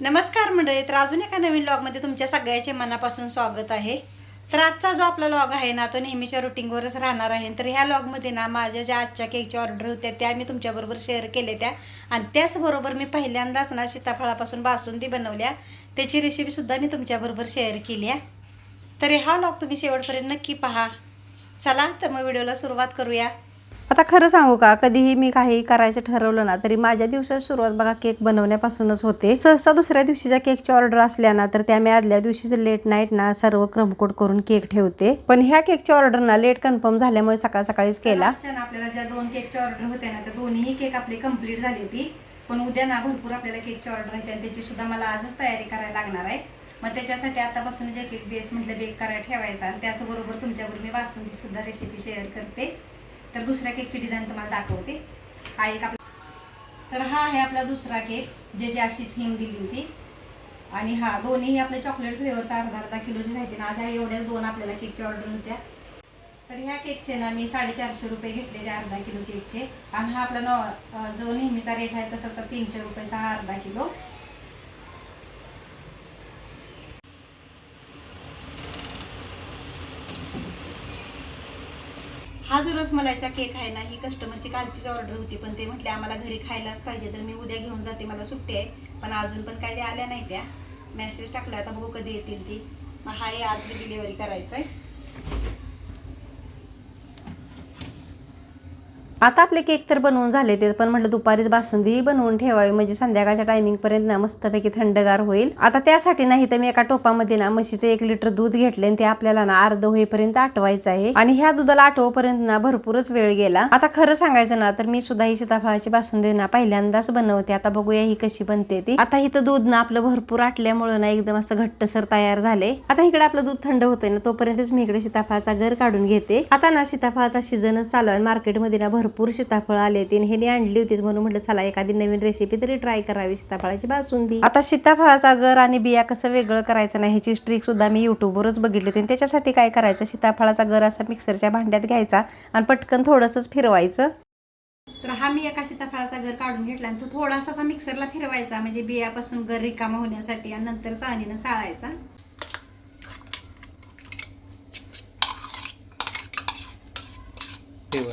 नमस्कार मंडळी तर अजून एका नवीन लॉगमध्ये तुमच्या सगळ्याचे मनापासून स्वागत आहे. तर आजचा जो आपला लॉग आहे ना तो नेहमीच्या रुटीनवरच राहणार आहे. तर ह्या लॉगमध्ये ना माझ्या ज्या आजच्या केकच्या ऑर्डर होत्या त्या मी तुमच्याबरोबर शेअर केल्या त्या. आणि त्याचबरोबर मी पहिल्यांदाच ना सीताफळापासून बासुंदी बनवल्या. त्याची रेसिपीसुद्धा मी तुमच्याबरोबर शेअर केली आहे तर हा लॉग तुम्ही शेवटपर्यंत नक्की पहा. चला तर मग व्हिडिओला सुरुवात करूया. आता खरं सांगू का कधीही मी काही करायचं ठरवलं ना तरी माझ्या दिवसात सुरुवात बघा केक बनवण्यापासूनच होते. सहसा दुसऱ्या दिवशीच्या केकची ऑर्डर असल्या ना तर त्या मी आदल्या दिवशीचं लेट नाईट ना सर्व क्रमकोट करून केक ठेवते. पण ह्या केकची ऑर्डर ना लेट कन्फर्म झाल्यामुळे सकाळ सकाळीच केला. आपल्याला ज्या दोन केकच्या ऑर्डर होत्या ना त्या दोन्ही केक आपली कंप्लीट झाली होती. पण उद्या ना भरपूर आपल्याला केकची ऑर्डर आहे त्याची सुद्धा मला आजच तयारी करायला लागणार आहे. मग त्याच्यासाठी आतापासून जे केक बेस म्हटलं बेक करायला ठेवायचा आणि त्याचबरोबर तुमच्याबरोबर मी बासुंदी सुद्धा रेसिपी शेअर करते. तर दुसऱ्या केकची डिझाईन तुम्हाला दाखवते. हा एक आपला तर हा आहे आपला दुसरा केक जे जे अशी थीम दिली होती. आणि हा दोन्ही आपले चॉकलेट फ्लेवरचा अर्धा अर्धा किलोचे राहते ना आज एवढ्या दोन आपल्याला केकच्या ऑर्डर होत्या. तर ह्या केकचे ना मी साडेचारशे रुपये घेतलेले अर्धा किलो केकचे. आणि हा आपला नॉ जो नेहमीचा रेट आहे तसाचा तीनशे रुपयाचा हा अर्धा किलो. हा जो रसमलाईचा केक आहे ना ही कस्टमरची कालचीच ऑर्डर होती पण ते म्हटले आम्हाला घरी खायलाच पाहिजे तर मी उद्या घेऊन जाते मला सुट्टी आहे पण अजून पण काय त्या आल्या नाही त्या. मेसेज टाकला आता बघू कधी येतील ती. हा हे आज डिलिव्हरी करायचं आहे आता आपले केक तर बनवून झाले ते पण म्हटलं दुपारीच बासुंदी बनवून ठेवावी. म्हणजे संध्याकाळच्या टायमिंग पर्यंत ना मस्तपैकी थंडगार होईल. आता त्यासाठी नाही तर मी एका टोपामध्ये ना म्हशीचं एक लिटर दूध घेतले आणि ते आपल्याला ना अर्ध होईपर्यंत आटवायचं आहे. आणि ह्या दुधाला आठवपर्यंत ना भरपूरच वेळ गेला. आता खरं सांगायचं ना तर मी सुद्धा ही सीताफळाची बासुंदी ना पहिल्यांदाच बनवते. आता बघूया ही कशी बनते ती. आता इथं दूध ना आपलं भरपूर आटल्यामुळे ना एकदम असं घट्टसर तयार झाले. आता इकडे आपलं दूध थंड होतंय ना तोपर्यंतच मी इकडे सीताफळाचा घर काढून घेते. आता ना सीताफळाचा सीझनच चालू आहे मार्केटमध्ये ना भरपूर सीताफळ आले ते ह्याने आणली होती म्हणून म्हटलं चला एखादी नवीन रेसिपी तरी ट्राय करावी सीताफळाची बासुंदी. आता सीताफळाचा गर आणि बिया कसं वेगळं करायचं नाही ह्याची ट्रिक सुद्धा मी युट्यूबवरच बघितली होती. आणि त्याच्यासाठी काय करायचं सीताफळाचा गर असा मिक्सरच्या भांड्यात घ्यायचा आणि पटकन थोडंसंच फिरवायचं. तर हा मी एका सीताफळाचा गर काढून घेतला आणि तो थोडासा असा मिक्सरला फिरवायचा म्हणजे बियापासून गर रिकामा होण्यासाठी आणि नंतर चाळणीनं चाळायचा. ठेवा.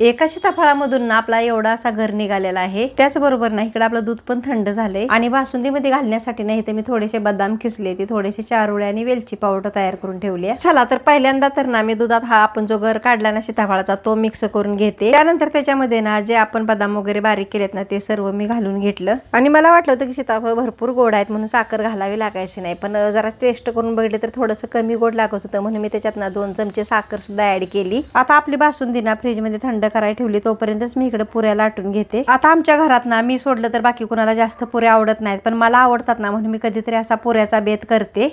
एका सीताफळामधून ना आपला एवढा असा घर निघालेला आहे. त्याचबरोबर ना इकडे आपलं दूध पण थंड झालंय. आणि बासुंदीमध्ये घालण्यासाठी नाही ते मी थोडेसे बदाम खिसले ते थोडेसे चारुळे आणि वेलची पावडर तयार करून ठेवली आहे. चला तर पहिल्यांदा तर ना मी दुधात हा आपण जो घर काढला ना सीताफळाचा तो मिक्स करून घेते. त्यानंतर त्याच्यामध्ये ना जे आपण बदाम वगैरे बारीक केलेत ना ते सर्व मी घालून घेतलं. आणि मला वाटलं होतं की सीताफळ भरपूर गोड आहेत म्हणून साखर घालावी लागायची नाही. पण जरा टेस्ट करून बघितले तर थोडंसं कमी गोड लागत होतं. म्हणून मी त्याच्यात ना दोन चमचे साखर सुद्धा ऍड केली. आता आपली बासुंदी ना फ्रीजमध्ये थंड करायला ठेवली तोपर्यंतच मी इकडे पुऱ्या लाटून घेते. आता आमच्या घरात ना मी सोडलं तर बाकी कुणाला जास्त पुऱ्या आवडत नाहीत पण मला आवडतात ना म्हणून मी कधीतरी असा पुऱ्याचा बेत करते.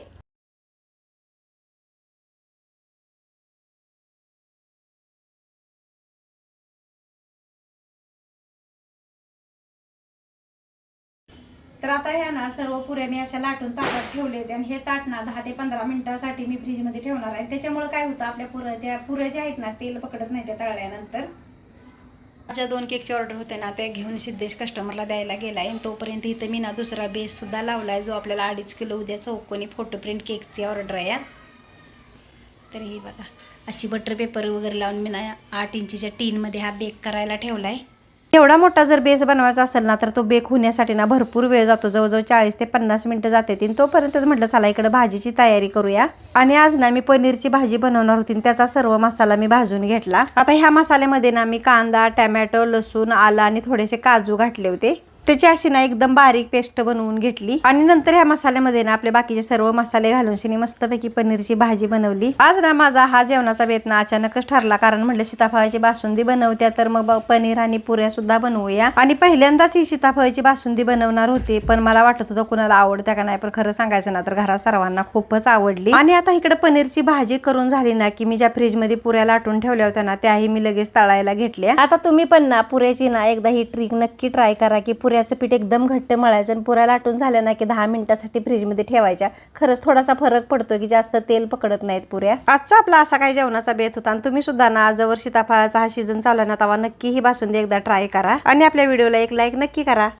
तर आता ह्या ना सर्व पुऱ्या मी अशा लाटून ताटात ठेवले आणि हे ताट ना दहा ते पंधरा मिनिटासाठी मी फ्रीजमध्ये ठेवणार आहे. त्याच्यामुळे काय होतं आपल्या पुऱ्या त्या पुऱ्या ज्या आहेत ना तेल पकडत नाही त्या तळल्यानंतर. माझ्या दोन केकचे ऑर्डर होते ना ते घेऊन सिद्धेश कस्टमरला द्यायला गेला आणि तोपर्यंत इथं मी ना दुसरा बेस सुद्धा आहे जो आपल्याला अडीच किलो उद्या चौकोनी फोटो प्रिंट केकची ऑर्डर आहे तर ही बघा. अशी बटर पेपर वगैरे लावून मी ना आठ इंचीच्या टीनमध्ये हा बेक करायला ठेवला आहे एवढा मोठा जर बेस बनवायचा असेल ना तर तो बेक होण्यासाठी ना भरपूर वेळ जातो. जवळजवळ चाळीस ते पन्नास मिनटं जाते तीन तोपर्यंतच म्हटलं चला इकडे भाजीची तयारी करूया. आणि आज ना मी पनीरची भाजी बनवणार होती आणि त्याचा सर्व मसाला मी भाजून घेतला. आता ह्या मसाल्यामध्ये ना मी कांदा टॅमॅटो लसूण आलं आणि थोडेसे काजू घातले होते. त्याची अशी ना एकदम बारीक पेस्ट बनवून घेतली. आणि नंतर ह्या मसाल्यामध्ये ना आपले बाकीचे सर्व मसाले घालून शिनी मस्तपैकी पनीरची भाजी बनवली. आज ना माझा हा जेवणाचा बेत ना अचानकच ठरला कारण म्हटलं सीताफळाची बासुंदी बनवत्या तर मग पनीर आणि पुऱ्या सुद्धा बनवूया. आणि पहिल्यांदाच ही सीताफळाची बासुंदी बनवणार होती पण मला वाटत होतं कुणाला आवडत्या का नाही पण खरं सांगायचं ना तर घरात सर्वांना खूपच आवडली. आणि आता इकडे पनीरची भाजी करून झाली ना की मी ज्या फ्रीजमध्ये पुऱ्या लाटून ठेवल्या होत्या ना त्याही मी लगेच तळायला घेतल्या. आता तुम्ही पण ना पुऱ्याची ना एकदा ही ट्रिक नक्की ट्राय करा की पुऱ्या पुऱ्याचं पीठ एकदम घट्ट मळायचं आणि पुऱ्या लाटून झाल्या ना की दहा मिनिटासाठी फ्रीजमध्ये ठेवायच्या. खरंच थोडासा फरक पडतो की जास्त तेल पकडत नाहीत पुऱ्या. आजचा आपला असा काही जेवणाचा बेत होता आणि तुम्ही सुद्धा ना जवळ सीताफळाचा हा सीझन चालू ना तेव्हा नक्की ही बासुंदी एकदा ट्राय करा आणि आपल्या व्हिडिओला एक लाईक नक्की करा.